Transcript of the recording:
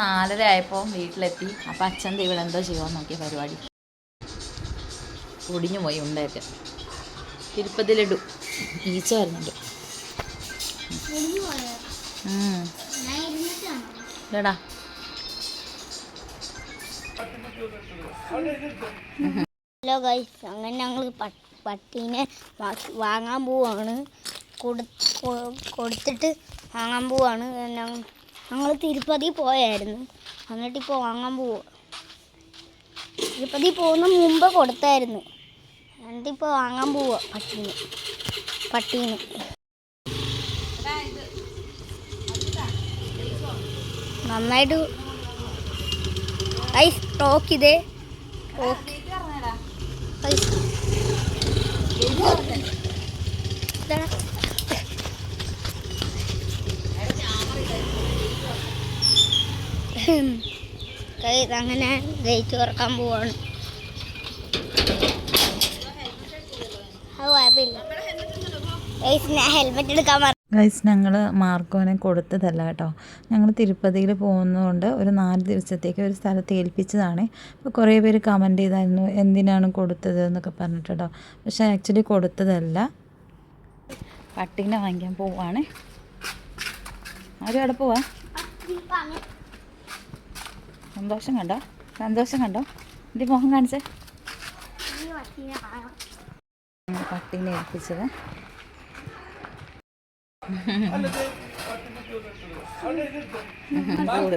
നാലര ആയപ്പോൾ വീട്ടിലെത്തി. അപ്പം അച്ഛൻ ഇവിടെ എന്തോ ചെയ്യുമോ നോക്കിയ പരിപാടി. ഒടിഞ്ഞു പോയി ഉണ്ടയൊക്കെ. തിരുപ്പതിലിടും. ഈച്ച വരുന്നുണ്ട്. ഇല്ലടാ. ഹലോ ഗൈസ് അങ്ങനെ ഞങ്ങൾ പട്ടീനെ വാങ്ങാൻ പോവാണ്. കൊടുത്തിട്ട് വാങ്ങാൻ പോവാണ്. ഞങ്ങൾ തിരുപ്പതി പോയായിരുന്നു. എന്നിട്ട് ഇപ്പോൾ വാങ്ങാൻ പോവുക തിരുപ്പതി പോകുന്ന മുമ്പ് കൊടുത്തായിരുന്നു. എന്നിട്ടിപ്പോൾ വാങ്ങാൻ പോവുക പട്ടീന്. പട്ടീന്. നന്നായിട്ട് ഐ ടോക്ക് ഇതേ. ടോക്ക്. ഗൈസ് ഇതാണ് ഗൈസ് അങ്ങനെ ഗേറ്റ് തുറക്കാൻ പോവാണ്. അത് കുഴപ്പമില്ല. ഗൈസ് ഞാൻ ഹെൽമെറ്റ് എടുക്കാൻ ഗൈസ് ഞങ്ങൾ മാർക്കോനെ കൊടുത്തതല്ല കേട്ടോ. ഞങ്ങൾ തിരുപ്പതിയിൽ പോകുന്നതുകൊണ്ട് ഒരു നാല് ദിവസത്തേക്ക് ഒരു സ്ഥലത്ത് ഏൽപ്പിച്ചതാണ്. അപ്പോൾ കുറേ പേര് കമന്റ് ചെയ്തായിരുന്നു എന്തിനാണ് കൊടുത്തത് എന്നൊക്കെ പറഞ്ഞിട്ട് കേട്ടോ. പക്ഷേ ആക്ച്വലി കൊടുത്തതല്ല. പട്ടീനെ വാങ്ങിക്കാൻ പോവാണ്. ആരും അവിടെ പോവാ? സന്തോഷം കണ്ടോ സന്തോഷം കണ്ടോ എന്റെ മുഖം കാണിച്ചേ പട്ടീനെ ഏൽപ്പിച്ചത് കൂട്